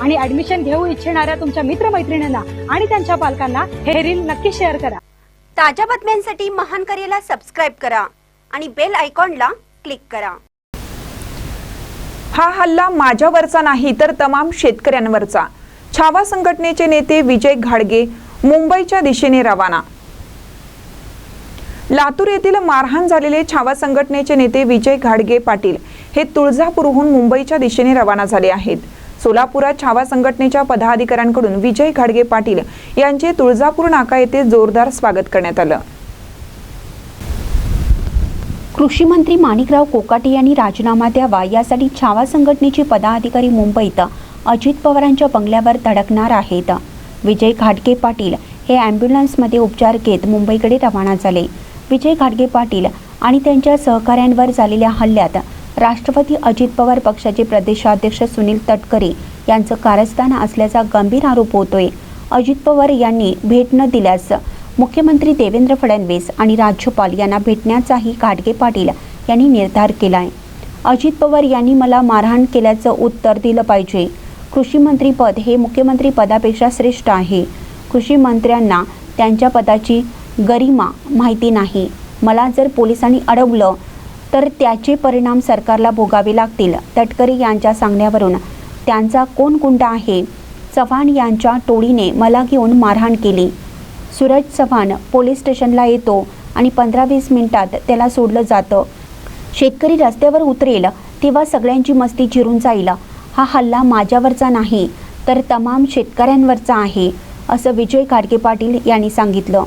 आणि ऍडमिशन घेऊ इच्छिणाऱ्या तुमच्या मित्रमैत्रिणींना आणि त्यांच्या पालकांना हे रील नक्की शेअर करा. ताज्या बातम्यांसाठी महान करेला सबस्क्राईब करा आणि बेल आयकॉनला क्लिक करा. हा हल्ला माझ्यावरचा नाही तर तमाम शेतकऱ्यांवरचा. छावा संघटनेचे नेते विजय घाडगे मुंबईच्या दिशेने रवाना. लातूर येथील मारहाण झालेले छावा संघटनेचे नेते विजय घाडगे पाटील हे तुळजापूरहून मुंबईच्या दिशेने रवाना झाले आहेत. सोलापुरात छावा संघटनेच्या पदाधिकाऱ्यांकडून विजय घाडगे पाटील यांचे तुळजापूर नाका येथे जोरदार स्वागत करण्यात आलं. कृषी मंत्री माणिकराव कोकाटे यांनी राजीनामा द्यावा यासाठी छावा संघटनेचे पदाधिकारी मुंबईत अजित पवारांच्या बंगल्यावर धडकणार आहेत. विजय घाटगे पाटील हे ॲम्ब्युलन्समध्ये उपचार घेत मुंबईकडे रवाना झाले. विजय घाटगे पाटील आणि त्यांच्या सहकाऱ्यांवर झालेल्या हल्ल्यात राष्ट्रवादी अजित पवार पक्षाचे प्रदेशाध्यक्ष सुनील तटकरे यांचं कारस्थान असल्याचा गंभीर आरोप होतोय. अजित पवार यांनी भेट न दिल्यास मुख्यमंत्री देवेंद्र फडणवीस आणि राज्यपाल यांना भेटण्याचाही घाटगे पाटील यांनी निर्धार केला आहे अजित पवार यांनी मला मारहाण केल्याचं उत्तर दिलं पाहिजे. कृषी मंत्री पद हे मुख्यमंत्री पदापेक्षा श्रेष्ठ आहे. कृषी मंत्र्यांना त्यांच्या पदाची गरिमा माहिती नाही. मला जर पोलिसांनी अडवलं तर त्याचे परिणाम सरकारला भोगावे लागतील. तटकरे यांच्या सांगण्यावरून त्यांचा कोण गुंड आहे? चव्हाण यांच्या टोळीने मला घेऊन मारहाण केली. सूरज चव्हाण पोलीस स्टेशनला येतो आणि पंधरा वीस मिनिटात त्याला सोडलं जातं. शेतकरी रस्त्यावर उतरेल तेव्हा सगळ्यांची मस्ती चिरून जाईल. हा हल्ला माझ्यावरचा नाही तर तमाम शेतकऱ्यांवरचा आहे असं विजय खाडके पाटील यांनी सांगितलं.